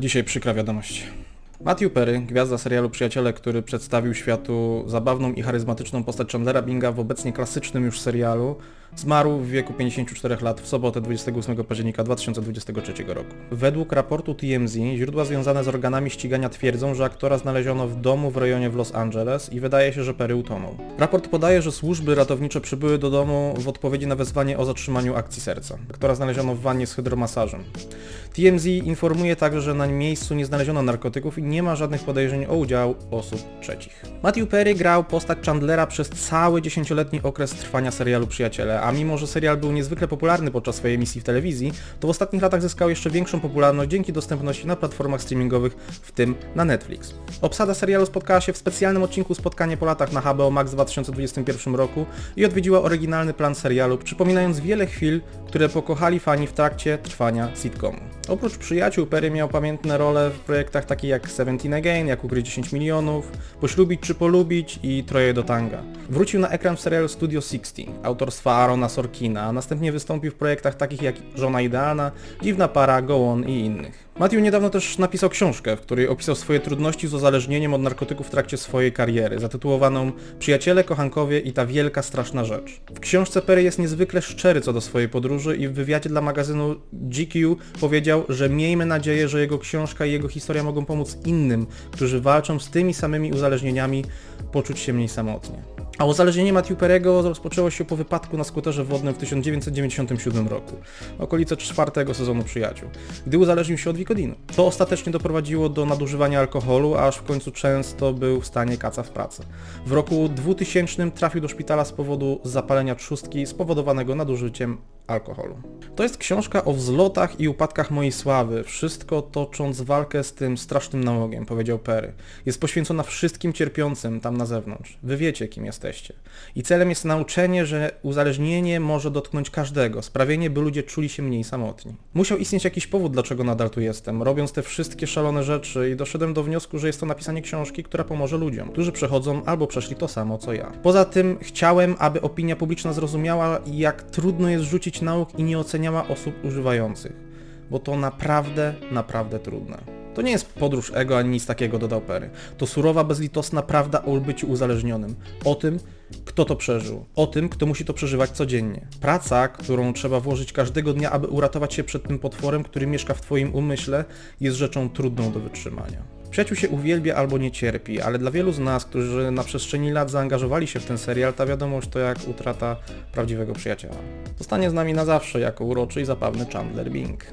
dzisiaj przykra wiadomość. Matthew Perry, gwiazda serialu Przyjaciele, który przedstawił światu zabawną i charyzmatyczną postać Chandlera Binga w obecnie klasycznym już serialu, zmarł w wieku 54 lat w sobotę 28 października 2023 roku. Według raportu TMZ źródła związane z organami ścigania twierdzą, że aktora znaleziono w domu w rejonie w Los Angeles i wydaje się, że Perry utonął. Raport podaje, że służby ratownicze przybyły do domu w odpowiedzi na wezwanie o zatrzymaniu akcji serca. Aktora znaleziono w wannie z hydromasażem. TMZ informuje także, że na miejscu nie znaleziono narkotyków i nie ma żadnych podejrzeń o udział osób trzecich. Matthew Perry grał postać Chandlera przez cały dziesięcioletni okres trwania serialu Przyjaciele, a mimo, że serial był niezwykle popularny podczas swojej emisji w telewizji, to w ostatnich latach zyskał jeszcze większą popularność dzięki dostępności na platformach streamingowych, w tym na Netflix. Obsada serialu spotkała się w specjalnym odcinku Spotkanie po latach na HBO Max w 2021 roku i odwiedziła oryginalny plan serialu, przypominając wiele chwil, które pokochali fani w trakcie trwania sitcomu. Oprócz przyjaciół, Perry miał pamiętne role w projektach takich jak Seventeen Again, jak Ukryć 10 milionów, Poślubić czy polubić i Troje do tanga. Wrócił na ekran w serialu Studio 60, autorstwa Arona Sorkina, a następnie wystąpił w projektach takich jak Żona Idealna, Dziwna Para, Go On i innych. Matthew niedawno też napisał książkę, w której opisał swoje trudności z uzależnieniem od narkotyków w trakcie swojej kariery, zatytułowaną Przyjaciele, kochankowie i ta wielka, straszna rzecz. W książce Perry jest niezwykle szczery co do swojej podróży i w wywiadzie dla magazynu GQ powiedział, że miejmy nadzieję, że jego książka i jego historia mogą pomóc innym, którzy walczą z tymi samymi uzależnieniami, poczuć się mniej samotnie. A uzależnienie Matthew rozpoczęło się po wypadku na skuterze wodnym w 1997 roku, okolice czwartego sezonu Przyjaciół, gdy uzależnił się od Wicodinu. To ostatecznie doprowadziło do nadużywania alkoholu, aż w końcu często był w stanie kaca w pracy. W roku 2000 trafił do szpitala z powodu zapalenia trzustki spowodowanego nadużyciem alkoholu. To jest książka o wzlotach i upadkach mojej sławy, wszystko tocząc walkę z tym strasznym nałogiem, powiedział Perry. Jest poświęcona wszystkim cierpiącym tam na zewnątrz. Wy wiecie, kim jesteście. I celem jest nauczenie, że uzależnienie może dotknąć każdego, sprawienie, by ludzie czuli się mniej samotni. Musiał istnieć jakiś powód, dlaczego nadal tu jestem, robiąc te wszystkie szalone rzeczy i doszedłem do wniosku, że jest to napisanie książki, która pomoże ludziom, którzy przechodzą albo przeszli to samo, co ja. Poza tym chciałem, aby opinia publiczna zrozumiała, jak trudno jest rzucić nauk i nie oceniała osób używających, bo to naprawdę, naprawdę trudne. To nie jest podróż ego ani nic takiego, dodał Perry. To surowa, bezlitosna prawda o byciu uzależnionym. O tym, kto to przeżył. O tym, kto musi to przeżywać codziennie. Praca, którą trzeba włożyć każdego dnia, aby uratować się przed tym potworem, który mieszka w Twoim umyśle, jest rzeczą trudną do wytrzymania. Przyjaciół się uwielbia albo nie cierpi, ale dla wielu z nas, którzy na przestrzeni lat zaangażowali się w ten serial, ta wiadomość to jak utrata prawdziwego przyjaciela. Zostanie z nami na zawsze jako uroczy i zabawny Chandler Bing.